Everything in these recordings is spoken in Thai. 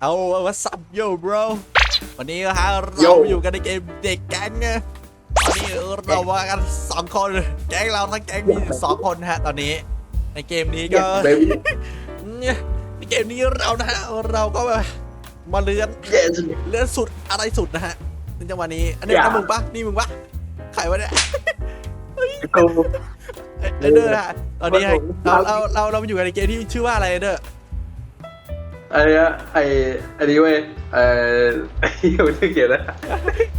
เอาวัสับโย bro วันนี้นะฮะโย่เราอยู่กันในเกมเด็กแก๊งไงตอนนี้เรามากันสองคน แก๊งเราทั้งแก๊งมีสองคนนะฮะ ตอนนี้ ในเกมนี้ก็เบบี้เนี่ยในเกมนี้เรานะฮะเราก็มาเลือนเย้เลือนสุดอะไรสุดนะฮะในจังหวะนี้อันนี้อย่านะมึงปะนี่มึงปะใครวะเนี่ยกูไอ้ไอ้เด้อนะตอนนี้ครับผมเราเราเราเรามาอยู่กันในเกมที่ชื่อว่าอะไรเด้อไอ้เนี่ยไอ้ไอ้นี่เว้ยเอ่อไอ้ที่มันชื่อเกียรตินะ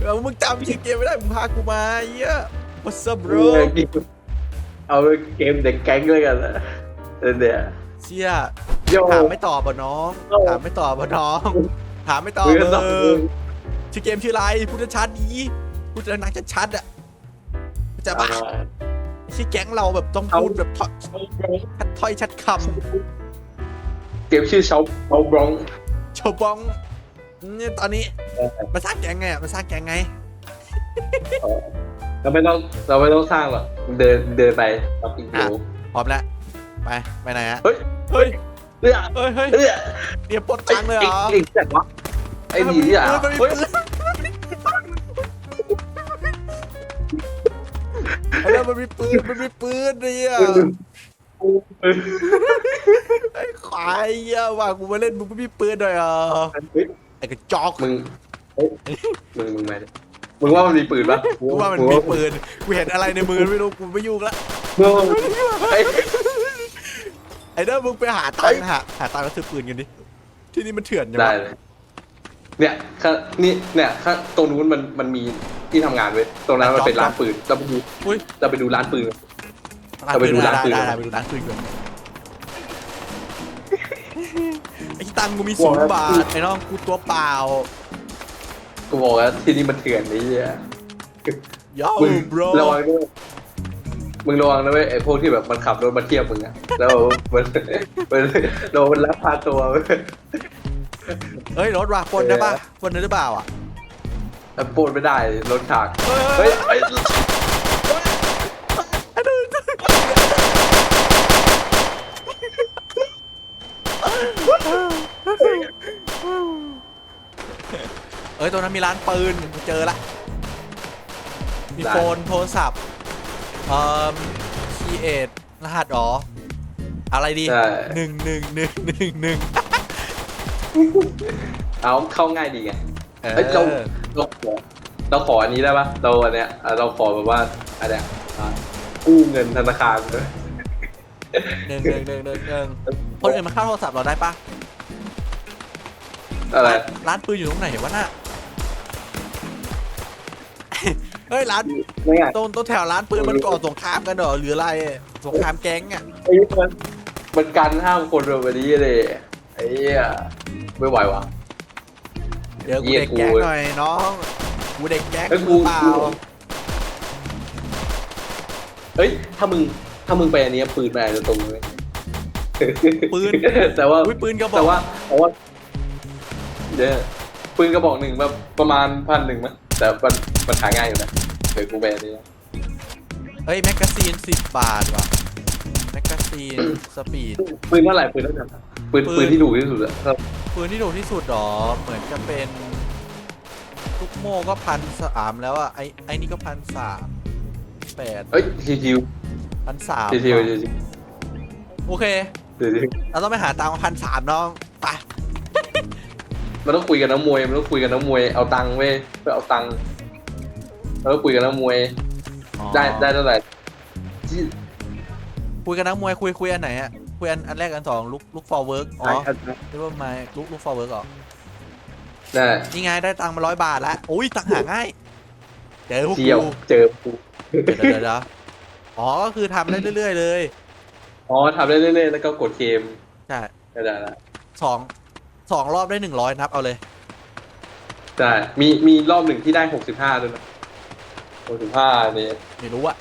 เอามึงจำชื่อเกมไม่ได้ มึงพากูมาเหี้ย What's up เอ bro อเอาเกมเด็กแก๊งเลยกันนะเออเนี่ยเชี่ยโย่ถามไม่ตอบอะน้อง โอ้ถามไม่ตอบอะน้อง ถามไม่ตอบมือเอสองอชื่อเกมชื่ออะไรพูดชัดๆดีพูดนักชัดๆอะจะปะชื่อแก๊งเราแบบต้องพูดแบบถ้อยชัดถ้อยชัดค เกมชื่อเชาเชาบรองำโชบองเนี่ยตอนนี้มาสร้างแก๊งไงอะมาสร้างแก๊งไง เราไม่ต้องเราไม่ต้องสร้างหรอกเดินเดินไปรับอีกโลพร้อมแล้ว ไป ไปไหนฮะ เฮ้ยเฮ้ย เฮ้ยเฮ้ยเฮ้ยเฮ้ยเรียบปลดตังค์เลยเหรอไอ้แจ็ควะไอ้ดีอะมันมีเฮ้ยปืนแล้วมันมีปืน มันมีปืนเนี่ย ไอ้ควายเหี้ยว่ากูมาเล่นมึงไม่มีปืนหน่อยเหรอเฮ้ยไอ้กระจอกมึงเฮ้ยมึงมึงมาดิมึงว่ามันมีปืนปะกูว่ามันมีปืนกูเห็นอะไรในมือไม่รู้กูไม่ยุ่งละมึงไอ้ไอ้เด้อมึงไปหาตังค์หาหาตังค์แล้วซื้อปืนกันดิที่นี่มันเถื่อนจังได้วะเลยเนี่ยข้างนี่เนี่ยข้างตรงนู้นมันมันมีที่ทำงานเว้ยตรงนั้นมันเป็นร้านปืนเราไปดูอุ้ยเราไปดูร้านปืนร้านเอาไปปืนดูได้ร้านปืนได้ได้ไปดูร้านปืนก่อน ไอ้ตังค์กูมีศูนย์บาทไอ้น้องกูตัวเปล่ากูบอกว่าที่นี่มันเถื่อนนี่เหี้ยโย่มึง bro ระวังด้วยมึงระวังนะเว้ยไอ้พวกที่แบบมันขับรถมาเทียบมึงอะแล้วมันมันโดนมันลักพาตัวเว้ยเฮ้ยรถว่ะปนได้ปะปนได้หรือเปล่าอะแล้วปล้นไม่ได้รถฉากเฮ้ย เฮ้ยไอ้ เอ้ยตรงนั้นมีร้านปืนเจอละ มีโฟนโทรศัพท์เอ่อคีเอทรหัสอ๋ออะไรดีใช่ หนึ่งหนึ่งหนึ่งหนึ่งหนึ่งเอาเข้าง่ายดีไงเอเอ้ยเราอเราขอเราขออันนี้ได้ปะเราอันเนี้ยอะเราขอแบบว่าอันเนี้ยอะกู้เงินธนาคารด้วยหนึ่งหนึ่งหนึ่งหนึ่งหนึ่งคนอื่นมาเข้าโทรศัพท์เราได้ปะ อะไร ร้านปืนอยู่ตรงไหนวะน่ะเฮ้ยร้านไม่ไงตรงตรงแถวร้านปืนมันก่อสงครามกันเหรอหรืออะไรสงครามแก๊งอะไอ้มันมันกันห้ามคนแบบนี้เลยไอ้เหี้ยไม่ไหววะ เดี๋ยวกูเหี้ยเด็กแก๊งกู หน่อยน้องกูเด็กแก๊งเอ้ยกูกูเปล่ากูเฮ้ยถ้ามึงถ้ามึงไปอันเนี้ยปืนมาจะตรงเลยปืนแต่ว่า อุ้ยปืนกระบอแต่กว่าแต่ว่า เดี๋ยวปืนกระบอกหนึ่งแบบประมาณพันหนึ่งมั้งแต่มันมันหาง่ายอยู่นะเดี๋ยวกูไปอันนี้เฮ้ยแมกกาซีนสิบบาทว่ะแมกกาซีนสปีด ปืนเท่าไหร่ปืนเท่าไหร่ปืนปืน ปืนที่ถูกที่สุดอะปืนที่ถูกที่สุดหรอ เหมือนจะเป็นลูกโม่ก็พันสามแล้วอะไอไอนี่ก็พันสามแปดเอ้ยทีทิวพันสามทีทิวทีทิวโอเคทีทิวเราต้องไปหาตังค์พันสามน้องไป มันต้องคุยกับนักมวย มันต้องคุยกับนักมวย เอาตังค์เว้ยเพื่อเอาตังค์แล้วก็คุยกับนักมวย อ๋อได้ได้เท่าไหร่ที่คุยกันนักมวยคุยคุยอันไหนอะคุยอันอันแรกอันสองลุกลุกฟอร์เวิร์กอ๋อเรียกว่าไมลุกลุกฟอร์เวิร์กอ๋อได้นี่ไงได้ตังค์มาร้อยบาทแล้วโอ้ยตังค์หาง่ายเจอพวกเที่ยวกูเจอกูเดี๋ยวเดี๋ยวเดี๋ยวอ๋อก็คือทำได้เรื่อย ๆ เลยอ๋อทำได้เรื่อยๆแล้วก็กดเกมใช่ ได้ได้ได้สอง สองรอบได้หนึ่งร้อยนับเอาเลยได้มีมีรอบหนึ่งที่ได้หกสิบห้าด้วยนะหกสิบห้าเนี่ยไม่รู้อะ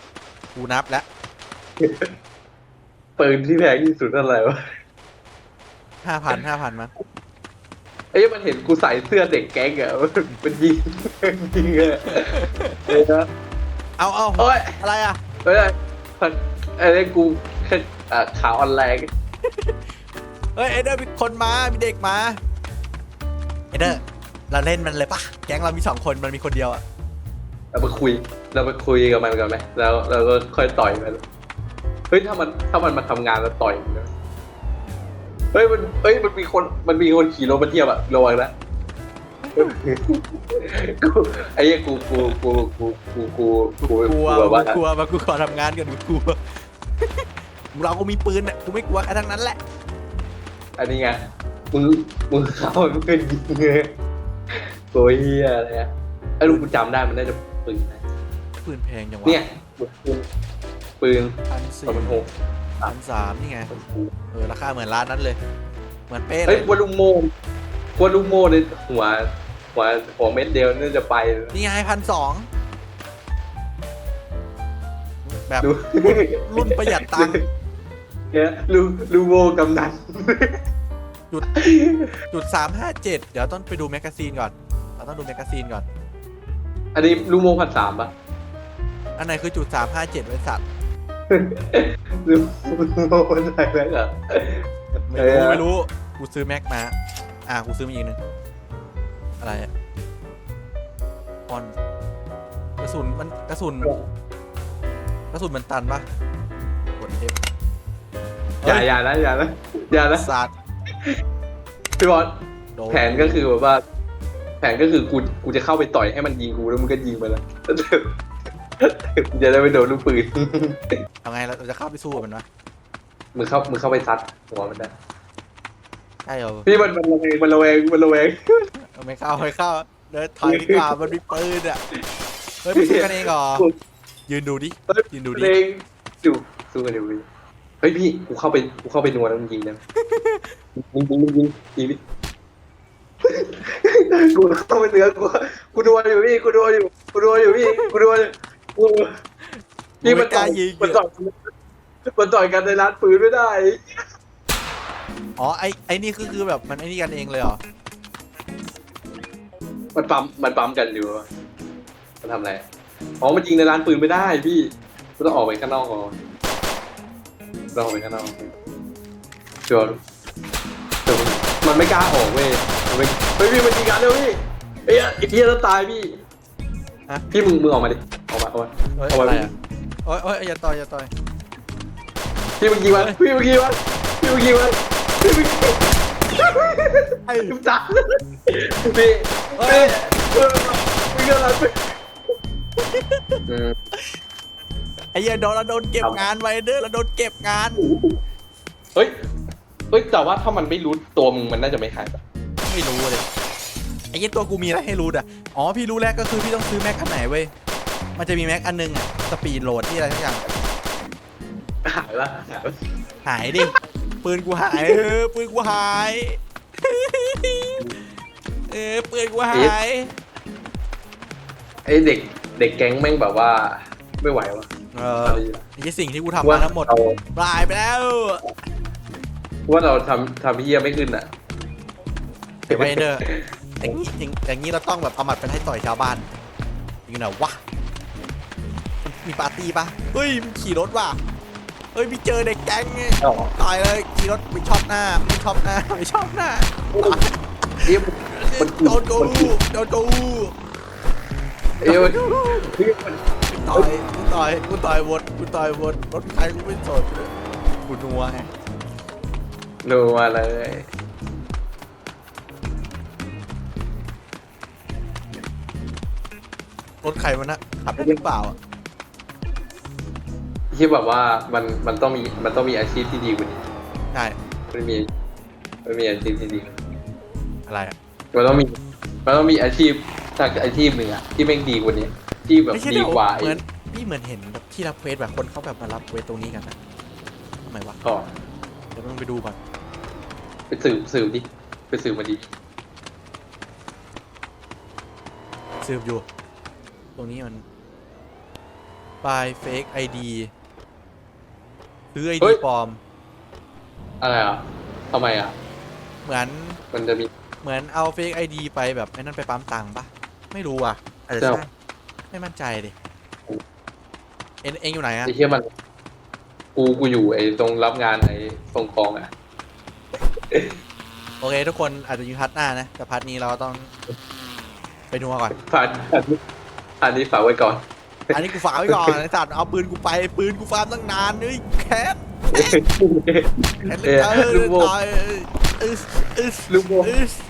กูนับแล้วปืนที่แพงที่สุดเท่าไหร่วะห้าพันห้าพันมั้งเอ้ยมันเห็นกูใส่เสื้อเด็กแก๊งอะมันยิงยิงอะเอ้ยนะเอาเอาโอ้ยอะไรอะเอ้ยมันไอ้นี่กูแค่อะขาวออนไลน์ เฮ้ยเอ็ดเดอร์มีคนมา มีเด็กมาเดอร์ เราเล่นมันเลยปะแก๊งเรามีสองคนมันมีคนเดียวอะเราไปคุย เราไปคุยกับมันกันไหมแล้วเราก็ค่อยต่อยมัน เฮ้ยถ้ามันถ้ามันมาทำงานแล้วต่อยมันนะเฮ้ยมันเฮ้ยมันมีคนมันมีคนขี่รถมาเทียบอะระวังนะกูไอ้เหี้ยกูกูกูกูกูกูกูกลัวแบบว่า กลัวมากูขอทำงานก่อนกูกลัว เราก็มีปืนอะกูไม่กลัวใครทั้งนั้นแหละ อันนี้ไงมึงมึงเข้ามึงเป็นยิงเลยโอ้ยเฮียอะไรอะไอ้ลูกกูจำได้มันน่าจะปืนนะปืนแพงจังวะเนี่ยปืนปืนพันสี่ปืนหกพันสามนี่ไงเออราคาเหมือนร้านนั้นเลย เหมือนเป๊ะเลเฮ้ยยวัวลุงโมวัวลุงโมในหัวหัวหัวเม็ดเดียวน่าจะไปเลยนี่ไงพันสองแบบดูรุ่นประหยัดตังค์ เนี่ยลุงลุงโมกำนันจุดจุดสามห้าเจ็ดเดี๋ยวต้องไปดูแมกกาซีนก่อน เราต้องดูแมกกาซีนก่อน อันนี้ลุงโมพันสามปะอันไหนคือจุดสามห้าเจ็ดบริษัทลุงโมพันสามเหรอไม่เอรู้อไม่รู้กูซื้อแม็กมา อะกูซื้อมาอีกหนึ่งอะไรอะออนกระสุนมันกระสุนกระสุนมันตันปะกด F อ ย่าอย่านะอย่านะอย่านะสัตว์พี่บอลโดนแผนก็คือแบบว่า แผนก็คือกูกูจะเข้าไปต่อยให้มันยิงกูแล้วมึงก็ยิงไปแล้วมึงจะได้ไม่โดนลูกปืนทำไงเราจะเข้าไปสู้กับมันวะมึงเข้ามึงเข้าไปซัดหัวมันได้ใช่เหรอพี่มันมันระแวงมันระแวงมันระแวงเอาไม่เข้าไม่เข้าเดินถอยดีกว่ามันมีปืนอะเฮ้ยไปสู้กันเองเหรอยืนดูดิยืนดูดิเองจูสู้กันเดี๋ยวพี่เฮ้ยพี่กูเข้าไปกูเข้าไปนัวแล้วมึงยิงนะยิงยิงยิงยิงยิงดิกูเข้าไปเนือกูกูนัวอยู่พี่กูนัวอยู่กูนัวอยู่พี่กูนัวอยู่กูมึงไม่กล้ายิงมันต่อยมันต่อยกันในร้านปืนไม่ได้อ๋อไอไอนี่คือคือแบบมันไอนี่กันเองเลยเหรอมันปั๊มมันปั๊มกันอยู่วะมันทำอะไรอ๋อมันยิงในร้านปืนไม่ได้พี่กูต้องออกไปข้างนอกก่อน ต้องออกไปข้างนอกชัวร์แต่มันไม่กล้าออกเว้ยมันไม่เฮ้ยพี่มันยิงกันเร็วพี่เอ้ยไอ้เหี้ยแล้วตายพี่ฮะ พี่มึงมึงออกมาดิออกมาออกมาเฮ้ยเอาไว้อะไรอะโอ้ยโอ้ยอย่าต่อยอย่าต่อยพี่มึงยิงมันพี่มึงยิงมันพี่มึงยิงมันพี่มึงยิงไอ้ทุกตาพี่เฮ้เฮ้ยยเออมึงอะไรอืม ไอ้เหี้ยโดนเราโดนเก็บงานไว้เด้อเราโดนเก็บงานเฮ้ย เฮ้ย แต่ว่าถ้ามันไม่รู้ตัวมึงมันน่าจะไม่หายปะไม่รู้เลยไอ้เหี้ยตัวกูมีอะไรให้รู้อะอ๋อพี่รู้แล้วก็คือพี่ต้องซื้อแม็กอันไหนเว้ยมันจะมีแม็กอันนึงอะสปีดโหลดที่อะไรทั้งอย่างหายละหายละหายดิปืนกูหายเออปืนกูหายเออปืนกูหายไอ้เด็กเด็กแก๊งแม่งแบบว่าไม่ไหววะ เออไอ้สิ่งที่กูทำว่ามาทั้งหมดเราตายไปแล้วว่าเราทำทำเฮียไม่ขึ้นอะเดี๋ยวไปเด้ออย่างนี้อย่างอย่างนี้เราต้องแบบเอาหมัดไปให้ต่อยชาวบ้านอยู่ไหนวะมีปาร์ตี้ปะเฮ้ยมันขี่รถว่ะเฮ้ยมีเจอเด็กแก๊งไงอ๋อต่อยเลยขี่รถไปชอบหน้าไม่ชอบหน้าไม่ชอบหน้าเอ้ยมันโดนกูมันโดนกูเอ้ยมันเฮ้ยมัน ต่อยกูต่อยกูต่อยวนกูต่อยวนรถใครกูไม่สนเลยกูนัวไงดูมาเลยรถใครมันนะขับได้หรือเปล่าอะที่แบบว่ามันมันต้องมีมันต้องมีอาชีพที่ดีกว่านี้ใช่มันมีมันมีอาชีพที่ดีอะไรอะมันต้องมีมันต้องมีอาชีพสักอาชีพหนึ่งอะที่แม่งดีกว่านี้ ที่แบบไม่ใช่ดีเดี๋ยวกว่าเหมือนพี่เหมือนเห็นแบบที่รับเควสแบบคนเขาแบบมารับเควสตรงนี้กันนะทำไมวะอ๋อเดี๋ยวต้องไปดูก่อนไปสืบสืบดิไปสืบมาดิสืบอยู่ ตรงนี้มัน by fake ID ซื้อ ID ปลอม อะไรอะทำไมอะ เหมือน มันจะมี เหมือนเอา fake ID ไปแบบไอ้นั่นไปปั๊มตังค์ปะไม่รู้อะอาจจะเจ้าใช่ ไม่มั่นใจดิ เอ็งเอ็งอยู่ไหนอะไอ้เหี้ยมัน กูกูอยู่ไอ้ตรงรับงานไอ้ตรงคลองอะโอโอเค ทุกคนอาจจะอยู่พัดหน้านะ แต่พัดนี้เราต้อง ไปนัวก่อน ผ่านผ่านอันนี้ฝากไว้ก่อน อันนี้กูฝากไว้ก่อนไอ้สัตว์เอาปืนกูไปปืนกูฟาร์มตั้งนานเฮ้ยแคทแคทเหลยเอ้ยเกิลูกนโม่ ตายเออเออลูกโม่เออ